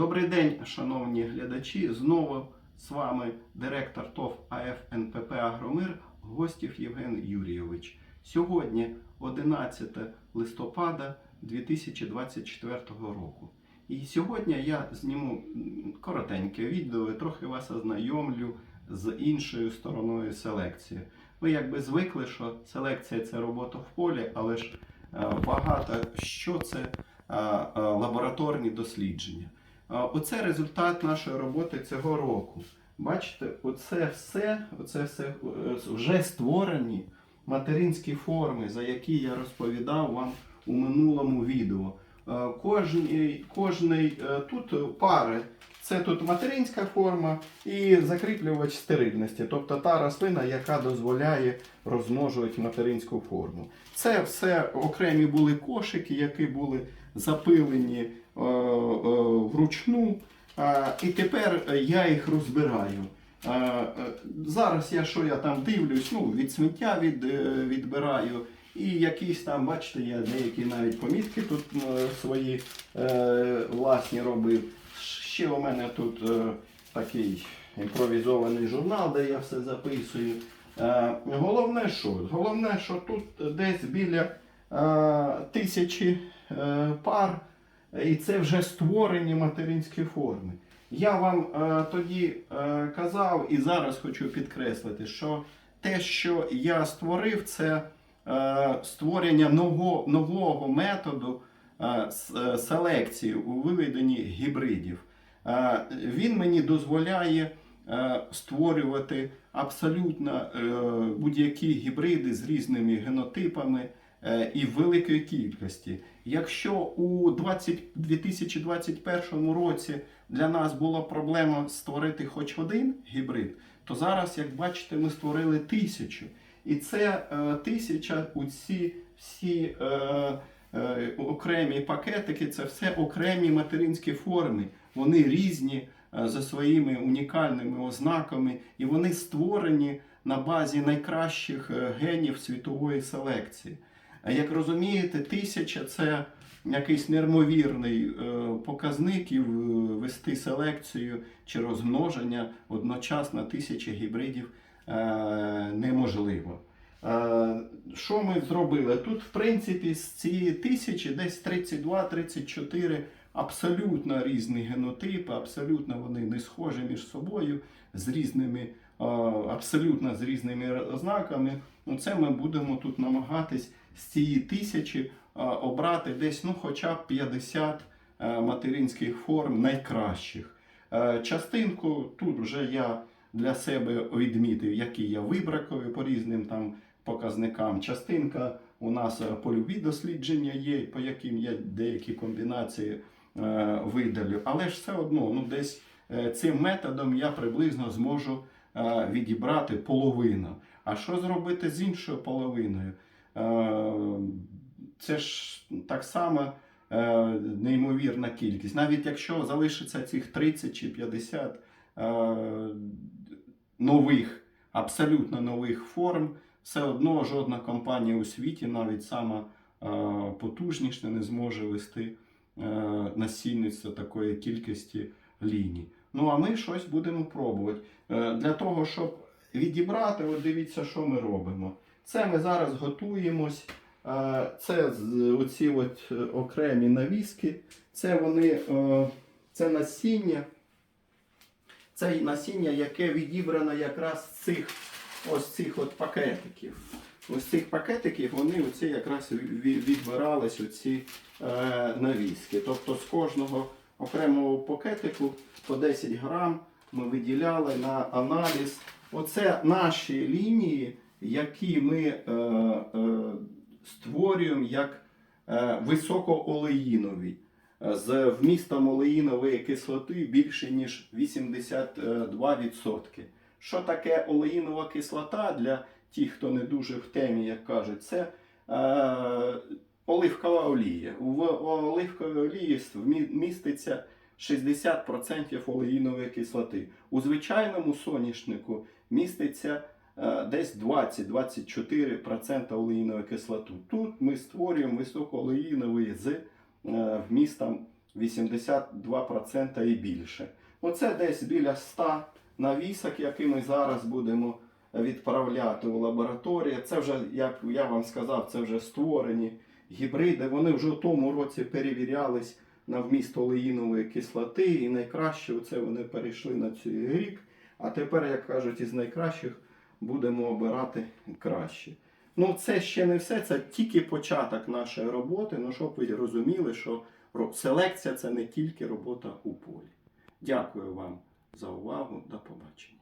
Добрий день, шановні глядачі. Знову з вами директор ТОВ АФ НПП Агромир Гостів Євген Юрійович. Сьогодні 11 листопада 2024 року. І сьогодні я зніму коротеньке відео і трохи вас ознайомлю з іншою стороною селекції. Ви якби звикли, що селекція це робота в полі, але ж е, багато що це е, е, лабораторні дослідження. Оце результат нашої роботи цього року. Бачите, оце все, оце все е, вже створені материнські форми, за які я розповідав вам у минулому відео. Е, Кожний, кожний е, тут пари. Це тут материнська форма і закріплювач стерильності, тобто та рослина, яка дозволяє розмножувати материнську форму. Це все окремі були кошики, які були запилені е, е, вручну. Е, і тепер я їх розбираю. Зараз я що я там дивлюсь, ну, від сміття від, відбираю. І якісь там, бачите, я деякі навіть помітки тут свої власні робив. Ще у мене тут такий імпровізований журнал, де я все записую. Головне, що? Головне, що тут десь біля тисячі пар, і це вже створені материнські форми. Я вам е, тоді е, казав і зараз хочу підкреслити, що те, що я створив, це е, створення нового, нового методу е, е, селекції у виведенні гібридів. Е, Він мені дозволяє е, створювати абсолютно е, будь-які гібриди з різними генотипами е, і в великій кількості. Якщо у 20, 2021 році для нас була проблема створити хоч один гібрид, то зараз, як бачите, ми створили тисячу. І це е, тисяча у ці всі е, е, окремі пакетики, це все окремі материнські форми. Вони різні е, за своїми унікальними ознаками, і вони створені на базі найкращих е, генів світової селекції. А як розумієте, тисяча це якийсь неймовірний е, показник і вести селекцію чи розмноження одночасно тисячі гібридів е, неможливо. Е, Що ми зробили? Тут, в принципі, з цієї тисячі десь 32-34 абсолютно різні генотипи, абсолютно вони не схожі між собою, з різними, е, абсолютно з різними ознаками. Ну, Це ми будемо тут намагатись з цієї тисячі обрати десь ну, хоча б 50 е, материнських форм найкращих. Е, Частинку тут вже я для себе відмітив, які я вибракові по різним там показникам. Частинка у нас е, польові дослідження є, по яким я деякі комбінації видалю. Але ж все одно, ну десь цим методом я приблизно зможу відібрати половину. А що зробити з іншою половиною? Е, Це ж так само е, неймовірна кількість. Навіть якщо залишиться цих 30 чи 50 е, нових, абсолютно нових форм, все одно жодна компанія у світі, навіть сама е, потужніша, не зможе вести е, такої кількості ліній. Ну а ми щось будемо пробувати. Е, Для того, щоб відібрати, от дивіться, що ми робимо. Це ми зараз готуємось. Е, Це оці от е, окремі навіски. Це вони, це насіння. Це насіння, яке відібрано якраз з цих ось цих от пакетиків. Ось цих пакетиків вони оці якраз відбирались оці навіски. Тобто з кожного окремого пакетику по 10 грам ми виділяли на аналіз. Оце наші лінії, які ми е, е, створюємо як е, високоолеїнові. З вмістом олеїнової кислоти більше ніж 82%. Що таке олеїнова кислота для тих, хто не дуже в темі, як кажуть, це е, оливкова олія. В оливковій олії міститься 60% олеїнової кислоти. У звичайному соняшнику міститься е, десь 20-24% олеїнової кислоти. Тут ми створюємо високоолеїновий з е, вмістом 82% і більше. Оце десь біля 100 навісок, які ми зараз будемо відправляти у лабораторію. Це вже, як я вам сказав, це вже створені гібриди. Вони вже в тому році перевірялись на вміст олеїнової кислоти, і найкраще оце вони перейшли на цей рік. А тепер, як кажуть, із найкращих будемо обирати краще. Ну, це ще не все, це тільки початок нашої роботи. Ну, щоб ви розуміли, що селекція це не тільки робота у полі. Дякую вам за увагу. До побачення.